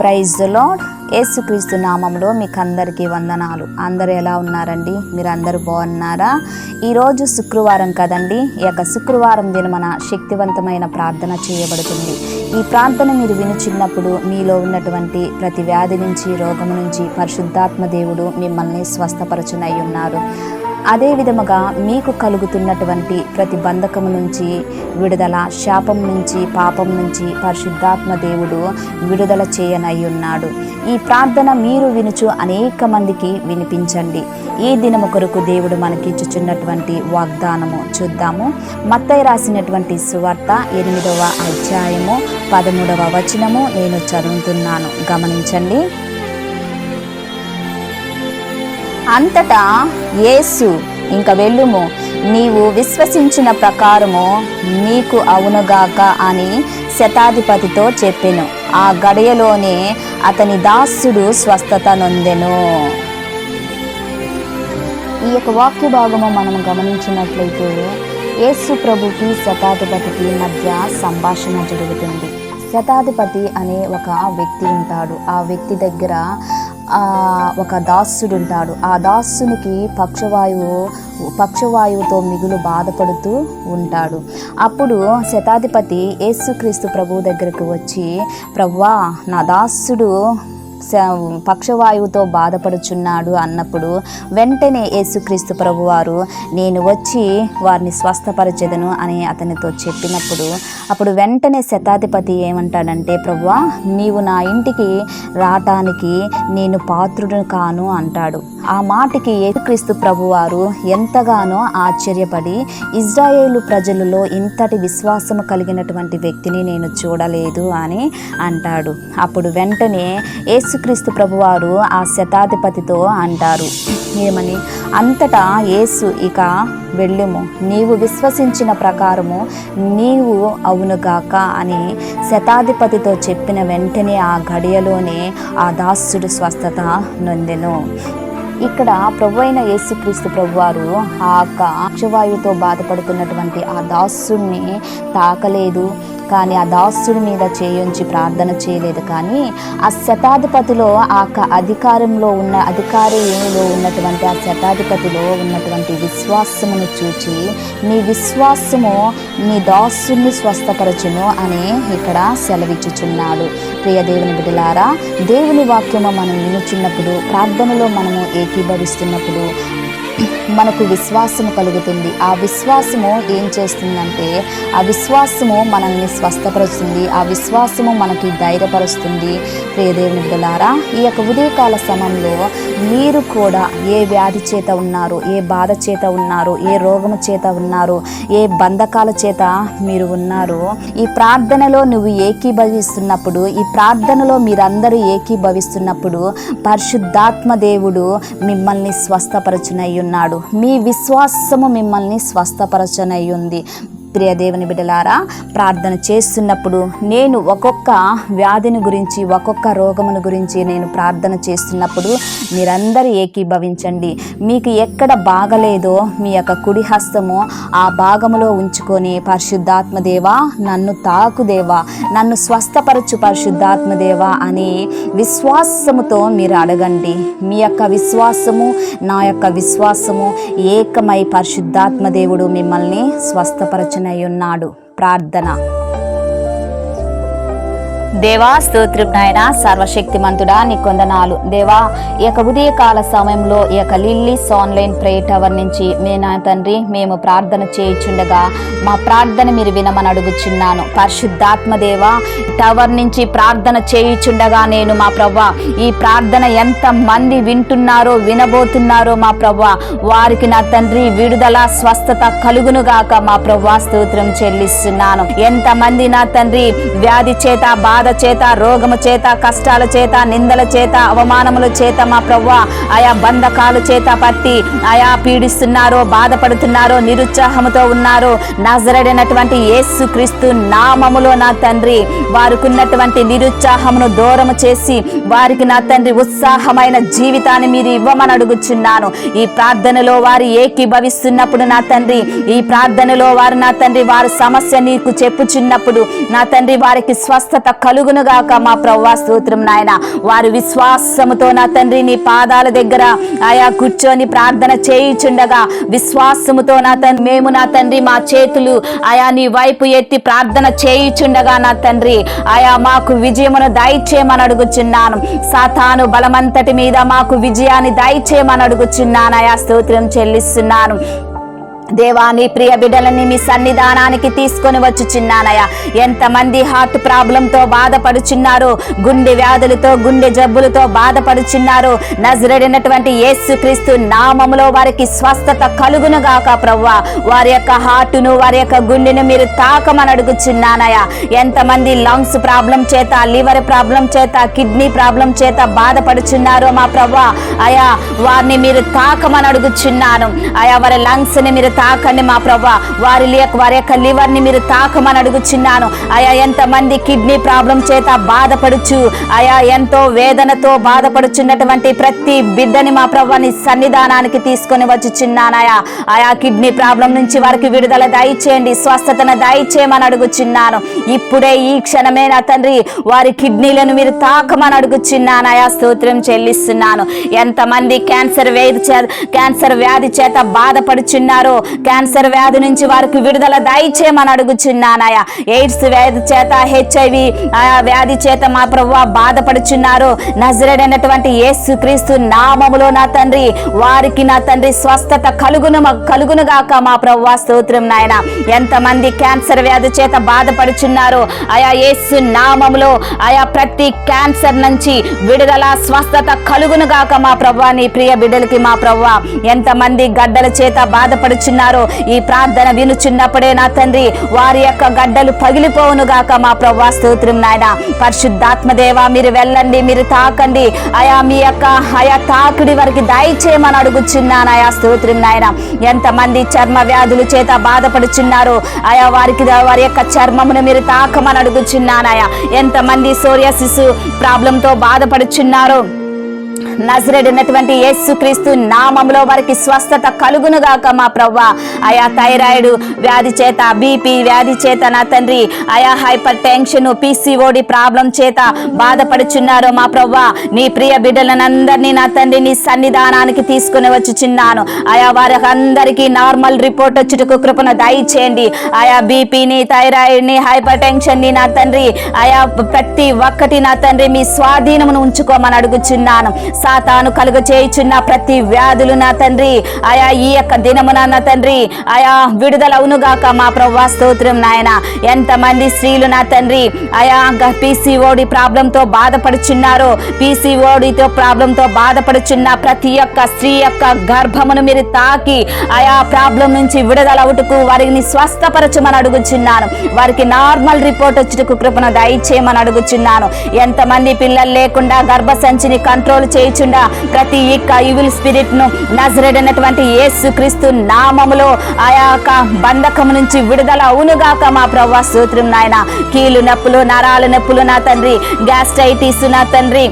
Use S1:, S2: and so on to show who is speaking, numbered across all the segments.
S1: Praise lord యేసుక్రీస్తు నామంలో మీకు అందరికీ వందనాలు. అందరూ ఎలా ఉన్నారండి? మీరు అందరూ బాగున్నారా? ఈరోజు శుక్రవారం కదండి. ఈ యొక్క శుక్రవారం దినమన శక్తివంతమైన ప్రార్థన చేయబడుతుంది. ఈ ప్రార్థన మీరు వినుచున్నప్పుడు మీలో ఉన్నటువంటి ప్రతి వ్యాధి నుంచి రోగం నుంచి పరిశుద్ధాత్మ దేవుడు మిమ్మల్ని స్వస్థపరచునై ఉన్నారు. అదే విధముగా మీకు కలుగుతున్నటువంటి ప్రతి బంధకము నుంచి విడుదల శాపం నుంచి పాపం నుంచి పరిశుద్ధాత్మ దేవుడు విడుదల చేయనై ఉన్నాడు. ఈ ప్రార్థన మీరు వినుచు అనేక మందికి వినిపించండి. ఈ దినము కొరకు దేవుడు మనకిచ్చుచున్నటువంటి వాగ్దానము చూద్దాము. మత్తయి రాసినటువంటి సువార్త ఎనిమిదవ అధ్యాయము పదమూడవ వచనము నేను చదువుతున్నాను. గమనించండి. అంతటా యేసు ఇంక వెళ్ళుము. నీవు విశ్వసించిన ప్రకారము నీకు అవునుగాక అని శతాధిపతితో చెప్పెను. ఆ గడియలోనే అతని దాసుడు స్వస్థత నొందెను. ఈ యొక్క వాక్య భాగము మనం గమనించినట్లయితే యేసు ప్రభుకి శతాధిపతికి మధ్య సంభాషణ జరుగుతుంది. శతాధిపతి అనే ఒక వ్యక్తి ఉంటాడు. ఆ వ్యక్తి దగ్గర ఒక దాసుడు ఉంటాడు ఆ దాసునికి పక్షవాయువు పక్షవాయువుతో మిగులు బాధపడుతూ ఉంటాడు. అప్పుడు శతాధిపతి యేసుక్రీస్తు ప్రభు దగ్గరకు వచ్చి ప్రవ్వా నా దాసుడు పక్షవాయువుతో బాధపడుచున్నాడు అన్నప్పుడు వెంటనే యేసుక్రీస్తు ప్రభువారు నేను వచ్చి వారిని స్వస్థపరచెదను అని అతనితో చెప్పినప్పుడు అప్పుడు వెంటనే శతాధిపతి ఏమంటాడంటే ప్రభువా నీవు నా ఇంటికి రావటానికి నేను పాత్రుడు కాను అంటాడు. ఆ మాటకి యేసుక్రీస్తు ప్రభువారు ఎంతగానో ఆశ్చర్యపడి ఇజ్రాయేలు ప్రజలలో ఇంతటి విశ్వాసము కలిగినటువంటి వ్యక్తిని నేను చూడలేదు అని అంటాడు. అప్పుడు వెంటనే యేసుక్రీస్తు ప్రభువారు ఆ శతాధిపతితో అంటారు. ఏమని? అంతటా యేసు ఇక వెళ్ళుము. నీవు విశ్వసించిన ప్రకారము నీవు అవునుగాక అని శతాధిపతితో చెప్పిన వెంటనే ఆ గడియలోనే ఆ దాసుడు స్వస్థత నొందెను. ఇక్కడ ప్రభు అయిన యేసుక్రీస్తు ప్రభువారు ఆ యొక్క అక్షవాయువుతో బాధపడుతున్నటువంటి ఆ దాసుని తాకలేదు. కానీ ఆ దాసుడి మీద చేయించి ప్రార్థన చేయలేదు కానీ ఆ శతాధిపతిలో ఆ అధికారంలో ఉన్న అధికారిలో ఉన్నటువంటి ఆ శతాధిపతిలో ఉన్నటువంటి విశ్వాసమును చూచి నీ విశ్వాసము నీ దాసుని స్వస్థపరచును అని ఇక్కడ సెలవిచ్చుచున్నాడు. ప్రియ దేవుని బిడ్డలారా దేవుని వాక్యము మనం వినుచున్నప్పుడు ప్రార్థనలో మనము ఏకీభవిస్తున్నప్పుడు మనకు విశ్వాసము కలుగుతుంది. ఆ విశ్వాసము ఏం చేస్తుందంటే ఆ విశ్వాసము మనల్ని స్వస్థపరుస్తుంది. ఆ విశ్వాసము మనకి ధైర్యపరుస్తుంది. ప్రియదేవుని బిడ్డలారా ఈ యొక్క ఉదయకాల సమయంలో మీరు కూడా ఏ వ్యాధి చేత ఉన్నారు ఏ బాధ చేత ఉన్నారు ఏ రోగము చేత ఉన్నారు ఏ బంధకాల చేత మీరు ఉన్నారు ఈ ప్రార్థనలో నువ్వు ఏకీభవిస్తున్నప్పుడు ఈ ప్రార్థనలో మీరందరూ ఏకీభవిస్తున్నప్పుడు పరిశుద్ధాత్మ దేవుడు మిమ్మల్ని స్వస్థపరచునయ్యున్నారు ఉన్నాడు. మీ విశ్వాసము మిమ్మల్ని స్వస్థపరచనయ్యుంది ఉంది ప్రియ దేవుని బిడ్డలారా ప్రార్థన చేస్తున్నప్పుడు నేను ఒక్కొక్క వ్యాధిని గురించి ఒక్కొక్క రోగమును గురించి నేను ప్రార్థన చేస్తున్నప్పుడు మీరందరూ ఏకీభవించండి. మీకు ఎక్కడ బాగలేదో మీ యొక్క కుడి హస్తము ఆ భాగములో ఉంచుకొని పరిశుద్ధాత్మదేవా నన్ను తాకుదేవా నన్ను స్వస్థపరచు పరిశుద్ధాత్మదేవా అని విశ్వాసముతో మీరు అడగండి. మీ యొక్క విశ్వాసము నా యొక్క విశ్వాసము ఏకమై పరిశుద్ధాత్మదేవుడు మిమ్మల్ని స్వస్థపరచు స్వస్థపరచునై ఉన్నాడు ప్రార్థన. దేవా స్తోత్రం నాయన సర్వశక్తిమంతుడా నీ కొందనాలు. దేవా ఈ యొక్క ఉదయకాల సమయంలో ఈ యొక్క లిల్లీస్ ఆన్లైన్ ప్రే టవర్ నుంచి మే నా తండ్రి మేము ప్రార్థన చేయుచుండగా మా ప్రార్థన మీరు వినమని అడుగుచున్నాను. పరిశుద్ధాత్మ దేవా టవర్ నుంచి ప్రార్థన చేయుచుండగా నేను మా ప్రవ్వ ఈ ప్రార్థన ఎంత మంది వింటున్నారో వినబోతున్నారో మా ప్రవ్వ వారికి నా తండ్రి విడుదల స్వస్థత కలుగునుగాక మా ప్రవ్వ స్తోత్రం చెల్లిస్తున్నాను. ఎంతమంది నా తండ్రి వ్యాధి చేత బాధ చేత రోగము చేత కష్టాల చేత నిందల చేత అవమానముల చేత మా ప్రవ్వ ఆయా బంధకాల చేత పట్టి ఆయా పీడిస్తున్నారో బాధపడుతున్నారో నిరుత్సాహముతో ఉన్నారో నజరడైనటువంటి యేసు క్రీస్తు నామములో నా తండ్రి. వారికున్నటువంటి నిరుత్సాహమును దూరము చేసి వారికి నా తండ్రి ఉత్సాహమైన జీవితాన్ని మీరు ఇవ్వమని అడుగుచున్నాను. ఈ ప్రార్థనలో వారు ఏకీభవిస్తున్నప్పుడు నా తండ్రి ఈ ప్రార్థనలో వారు నా తండ్రి వారి సమస్య నీకు చెప్పుచున్నప్పుడు నా తండ్రి వారికి స్వస్థత కలుగునుగాక మా ప్రవ్వా స్తోత్రం నాయన. వారు విశ్వాసముతో నా తండ్రి నీ పాదాల దగ్గర ఆయా కూర్చొని ప్రార్థన చేయుచుండగా విశ్వాసముతో నా తండ్రి మేము నా తండ్రి మా చేతులు ఆయా నీ వైపు ఎత్తి ప్రార్థన చేయుచుండగా నా తండ్రి ఆయా మాకు విజయమును దయచేయమని అడుగుచున్నాను. సాతాను బలమంతటి మీద మాకు విజయాన్ని దయచేయమని అడుగుచున్నాను. ఆయా స్తోత్రం చెల్లిస్తున్నాను. దేవా నీ ప్రియ బిడ్డలని మీ సన్నిధానానికి తీసుకొని వచ్చుచున్నానయ్యా ఎంతమంది హార్ట్ ప్రాబ్లంతో బాధపడుచున్నారు గుండె వ్యాధులతో గుండె జబ్బులతో బాధపడుచున్నారు. నజరడినటువంటి యేసు క్రీస్తు నామములో వారికి స్వస్థత కలుగునుగాక ప్రవ్వా. వారి యొక్క హార్టును వారి యొక్క గుండెను మీరు తాకమని అడుగుచున్నానయ్యా. ఎంతమంది లంగ్స్ ప్రాబ్లం చేత లివర్ ప్రాబ్లం చేత కిడ్నీ ప్రాబ్లం చేత బాధపడుచున్నారో మా ప్రవ్వా. అయా వారిని మీరు తాకమని అడుగుచున్నాను. అయా వారి లంగ్స్ని మీరు తాకండి మా ప్రభా. వారి లేక వారి యొక్క లివర్ని మీరు తాకమని అడుగుచున్నాను. అయా ఎంతమంది కిడ్నీ ప్రాబ్లం చేత బాధపడుచు అయా ఎంతో వేదనతో బాధపడుచున్నటువంటి ప్రతి బిడ్డని మా ప్రభాని సన్నిధానానికి తీసుకొని వచ్చుచున్నానయా ఆయా కిడ్నీ ప్రాబ్లం నుంచి వారికి విడుదల దయచేయండి స్వస్థతను దయచేయమని అడుగుచున్నాను. ఇప్పుడే ఈ క్షణమే నా తండ్రి వారి కిడ్నీలను మీరు తాకమని అడుగుచున్నానయా స్తోత్రం చెల్లిస్తున్నాను. ఎంతమంది క్యాన్సర్ వ్యాధి క్యాన్సర్ వ్యాధి చేత బాధపడుచున్నారో క్యాన్సర్ వ్యాధి నుంచి వారికి విడుదల దయచేయమని అడుగుచున్నానయా ఎయిడ్స్ వ్యాధి చేత హెచ్ఐవి వ్యాధి చేత మా ప్రభు బాధపడుచున్నారు. నజరేడైనటువంటి యేసు క్రీస్తు నామములో నా తండ్రి వారికి నా తండ్రి స్వస్థత కలుగును కలుగునుగాక మా ప్రభు స్తోత్రం నాయన. ఎంతమంది క్యాన్సర్ వ్యాధి చేత బాధపడుచున్నారు. ఆయా యేసు నామములో ఆయా ప్రతి క్యాన్సర్ నుంచి విడుదల స్వస్థత కలుగునుగాక మా ప్రభు నీ ప్రియ బిడ్డలకి మా ప్రభు ఎంతమంది గడ్డల చేత బాధపడుచు బాధపడుచున్నారో ఈ ప్రార్థన వినుచున్నప్పుడే నా తండ్రి వారి యొక్క గడ్డలు పగిలిపోవును గాక మా ప్రభా స్తోత్రం నాయన. పరిశుద్ధాత్మదేవ మీరు వెళ్ళండి మీరు తాకండి. ఆయా మీ యొక్క ఆయా తాకుడి వారికి దయచేయమని అడుగుచున్నాను అయా స్తోత్రం నాయన. ఎంతమంది చర్మ వ్యాధుల చేత బాధపడుచున్నారు. ఆయా వారికి వారి యొక్క చర్మమును మీరు తాకమని అడుగుచున్నానయా ఎంతమంది సోరియాసిస్ ప్రాబ్లంతో బాధపడుచున్నారు. నజరేడినటువంటి యేసుక్రీస్తు నామంలో వారికి స్వస్థత కలుగునుగాక మా ప్రవ్వ. ఆయా థైరాయిడ్ వ్యాధి చేత బీపీ వ్యాధి చేత నా తండ్రి ఆయా హైపర్ టెన్షన్ పీసీఓడి ప్రాబ్లం చేత బాధపడుచున్నారో మా ప్రవ్వ. నీ ప్రియ బిడ్డలనందరినీ నా తండ్రి నీ సన్నిధానానికి తీసుకుని వచ్చుచున్నాను. ఆయా వారికి అందరికీ నార్మల్ రిపోర్ట్ వచ్చుటకు కృపను దయచేయండి. ఆయా బీపీని థైరాయిడ్ని హైపర్ టెన్షన్ని నా తండ్రి ఆయా ప్రతి ఒక్కటి నా తండ్రి మీ స్వాధీనమును ఉంచుకోమని అడుగుచున్నాను. సాతాను కలుగ చేయుచున్న ప్రతి వ్యాధులు నా తండ్రి. ఆయా ఈ యొక్క దినమున నా తండ్రి. ఆయా విడుదల అవునుగాక మా ప్రవ్వా స్తోత్రం నాయన. ఎంతమంది స్త్రీలు నా తండ్రి. ఆయా పీసీఓడి ప్రాబ్లంతో బాధపడుచున్నారో పీసీఓడితో ప్రాబ్లంతో బాధపడుచున్న ప్రతి ఒక్క స్త్రీ యొక్క గర్భమును మీరు తాకి ఆయా ప్రాబ్లం నుంచి విడుదల అవుటకు వారిని స్వస్థపరచమని అడుగుచున్నాను. వారికి నార్మల్ రిపోర్ట్ వచ్చుటకు కృపను దయచేయమని అడుగుచున్నాను. ఎంతమంది పిల్లలు లేకుండా గర్భసంచిని కంట్రోల్ చేయుచుండా ప్రతి యొక్క ఈవిల్ స్పిరిట్ను నజరేడనటువంటి యేసు క్రీస్తు నామములో ఆ యొక్క బంధకము నుంచి విడుదల అవునుగాక మా ప్రవ్వా సూత్రం నాయన. కీలు నొప్పులు నరాల నొప్పులు నా తండ్రి. గ్యాస్ట్రైటిస్ నా తండ్రి.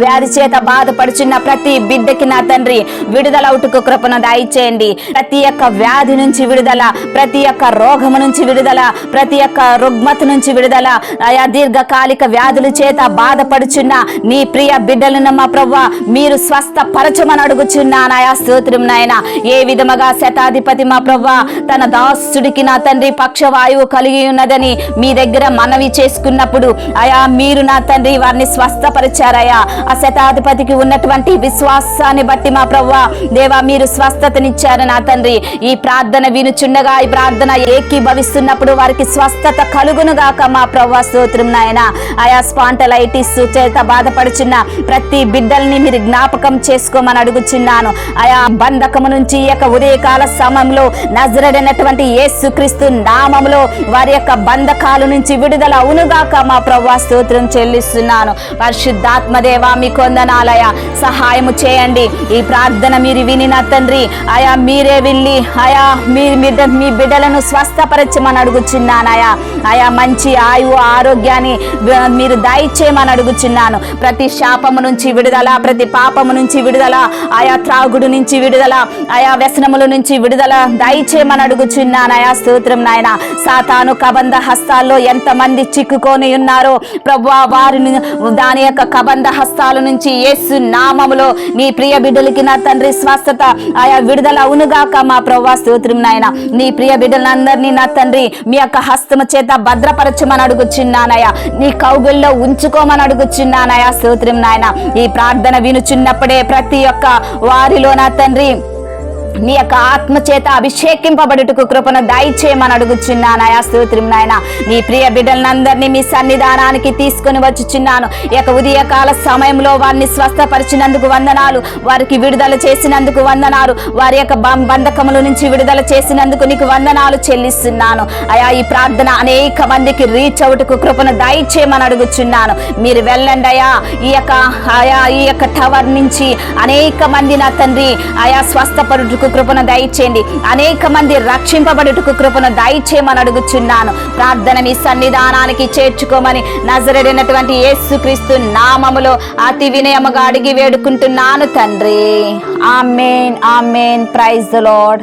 S1: వ్యాధి చేత బాధపడుచున్న ప్రతి బిడ్డకి నా తండ్రి విడుదల అవుటుకు కృపను దయచేయండి. ప్రతి ఒక్క వ్యాధి నుంచి విడుదల ప్రతి ఒక్క రోగము నుంచి విడుదల ప్రతి ఒక్క రుగ్మత నుంచి విడుదల. ఆయా దీర్ఘకాలిక వ్యాధుల చేత బాధపడుచున్న నీ ప్రియ బిడ్డలను మా ప్రవ్వ మీరు స్వస్థ పరచమని అడుగుచున్నాను స్తోత్రం నాయన. ఏ విధముగా శతాధిపతి మా ప్రవ్వ తన దాసుడికి నా తండ్రి పక్షవాయువు కలిగి ఉన్నదని మీ దగ్గర మనవి చేసుకున్నప్పుడు అయా మీరు నా తండ్రి వారిని స్వస్థపరిచారయ్యా ఆ శతాధిపతికి ఉన్నటువంటి విశ్వాసాన్ని బట్టి మా ప్రవ్వా దేవా మీరు స్వస్థతనిచ్చారు నా తండ్రి. ఈ ప్రార్థన వినుచుండగా ఈ ప్రార్థన ఏకీభవిస్తున్నప్పుడు వారికి స్వస్థత కలుగును గాక మా ప్రవ్వా స్తోత్రం నాయన. ఆయా స్పాంటలైటిస్ చేత బాధపడుచున్న ప్రతి బిడ్డల్ని మీరు జ్ఞాపకం చేసుకోమని అడుగుచున్నాను. ఆయా బంధకము నుంచి యొక్క ఉదయకాల సమయంలో నజరడైనటువంటి యేసుక్రీస్తు నామములో వారి యొక్క బంధకాల నుంచి విడుదల అవునుగాక మా ప్రవ్వా స్తోత్రం చెల్లిస్తున్నాను. పరిశుద్ధాత్మదేవ దేవా మీ సహాయము చేయండి. ఈ ప్రార్థన మీరు విని నా తండ్రి ఆయా మీరే వెళ్ళి ఆయా మీ బిడ్డ మీ బిడ్డలను స్వస్థపరచమని అడుగుచున్నానయా ఆయా మంచి ఆయువు ఆరోగ్యాన్ని మీరు దయచేయమని అడుగుచున్నాను. ప్రతి శాపము నుంచి విడుదల ప్రతి పాపము నుంచి విడుదల ఆయా త్రాగుడు నుంచి విడుదల ఆయా వ్యసనముల నుంచి విడుదల దయచేయమని అడుగుచున్నానయా స్తోత్రం నాయన సాతాను కబంధ హస్తాల్లో ఎంతమంది చిక్కుకొని ఉన్నారో ప్రభు వారిని దాని యొక్క కబంధ హస్తాల నుంచి యేసు నామములో నీ ప్రియ బిడ్డలకి నా తండ్రి స్వస్థత ఆయా విడుదల అవునుగాక మా ప్రవ్వా స్తోత్రం నాయన. నీ ప్రియ బిడ్డలందరినీ నా తండ్రి మీ యొక్క హస్తము చేత భద్రపరచమని అడుగుచున్నానయ్యా. నీ కౌగుల్లో ఉంచుకోమని అడుగుచున్నానయ్యా స్తోత్రం నాయన. ఈ ప్రార్థన వినుచున్నప్పుడే ప్రతి ఒక్క వారిలో నా తండ్రి నీ యొక్క ఆత్మ చేత అభిషేకింపబడుటకు కృపను దయచేయమని ఆయా స్తోత్రం నాయన. నీ ప్రియ బిడ్డలందరినీ మీ సన్నిధానానికి తీసుకొని వచ్చుచున్నాను. ఈ యొక్క ఉదయకాల సమయంలో వారిని స్వస్థపరిచినందుకు వందనాలు. వారికి విడుదల చేసినందుకు వందనాలు. వారి యొక్క బంధకముల నుంచి విడుదల చేసినందుకు నీకు వందనాలు చెల్లిస్తున్నాను. అయా ఈ ప్రార్థన అనేక మందికి రీచ్ అవుటకు కృపను దయచేయమని అడుగుచున్నాను. మీరు వెళ్ళండి అయా. ఈ యొక్క ఆయా ఈ యొక్క టవర్ నుంచి అనేక మంది నా తండ్రి ఆయా స్వస్థపడుటకు కృపను దయచేయండి. అనేక మంది రక్షింపబడుటకు కృపను దయచేయమని అడుగుచున్నాను. ప్రార్థన మీ సన్నిధానానికి చేర్చుకోమని నజరడినటువంటి యేసుక్రీస్తు నామములో అతి వినయముగా అడిగి వేడుకుంటున్నాను తండ్రి. Amen amen. Praise the lord.